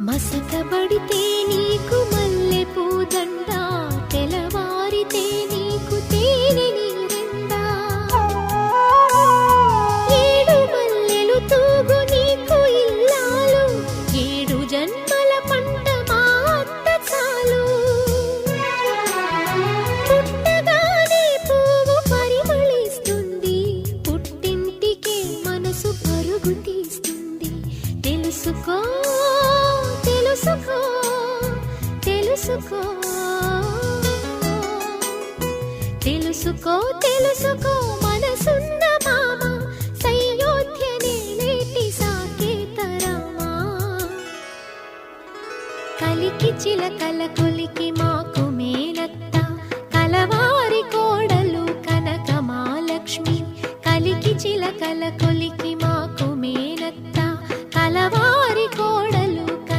మసకబడితే నీకు మల్లె పూదండ తెలవారితే నీకు తేనె నీరెండా. ఏడు మల్లెలు తూగు నీకు ఇల్లాలు ఏడు జన్మల పంట మా అత్త చాలు. పుట్టగానే పువ్వు పరిమళిస్తుంది పుట్టింటికే మనసు పరుగు తీస్తుంది తెలుసుకో. తెలుసుకో. తెలుసుకో తెలుసుకో మనసున్న మామ. సయోధ్యనే నేటి సాకేతరమా. కలికి చిలకల కొలికి మాకు మేనత్త. కలవారి కోడలు కనక మాలక్ష్మి కలికి చిలకల కొలికి